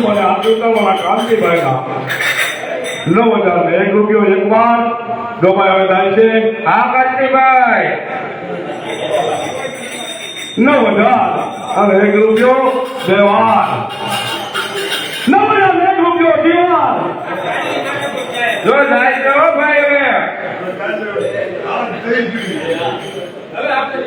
મને આપ્યું તો મારા કાંતિભાઈના નવ હજાર ને એક રૂપિયો એક વાર હવે થાય છે. હા, કાંતિભાઈ. નવ બધા. અને એક રૂપિયો બે વાર નવ હજાર રૂપિયો બે વાર જો ભાઈ હવે. હવે આપણે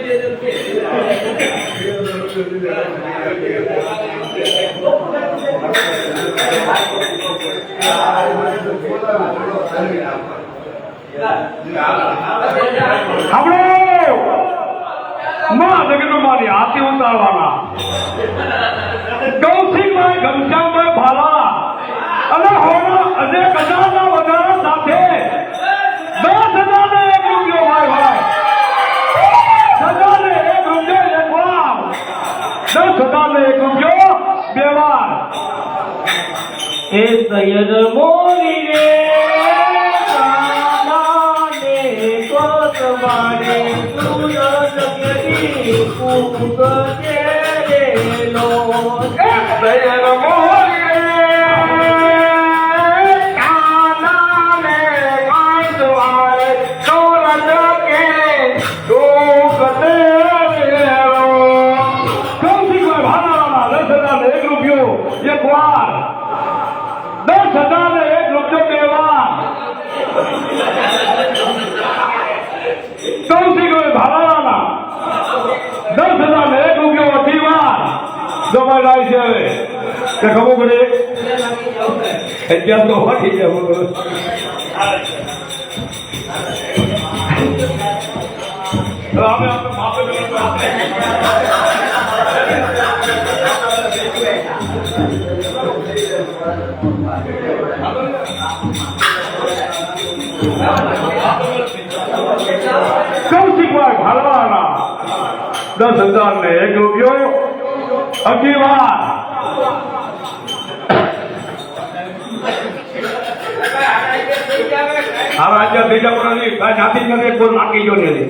માં જગત મારી હાથી ઉતારવાના. કૌશિકભાઈ ઘનશ્યામભાઈ ભાલા અને હોના અજય કચારના વધારા સાથે દસ હજાર ને એક રૂપિયો ભાઈ ભાઈ હજાર ને એક રૂપિયો એક વાર દસ હજાર ને એક રૂપિયો બે વાર હે સૈયદ મોરી રે. કાનાને કોતવાડે સૂરજ કેરી કૂકતે રે લો સૈયદ મોરી એક વાર ને એક રૂપિયો બે વાર કૌશિકભાઈ ભાલાવાળા દસ હજાર એક રૂપિયો અઢી વાર જમાઈ જાય છે હવે. તે ખબર પડે? અત્યારે તો વાટી જવું અમે આપણે માપે કૌશિકભાઈ ભાલવાના દસ હજાર ને એક રૂપિયો અગી વાર. આ રાજ્ય બીજા પણ કોઈ નાખી જો નહીં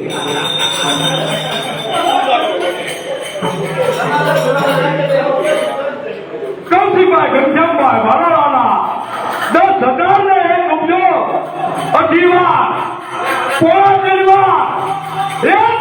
મોતીભાઈ ઘનશ્યામભાઈ વારાવાલા દસ હજાર ને એક અબજો અઢી વાર પોણા કરવા એક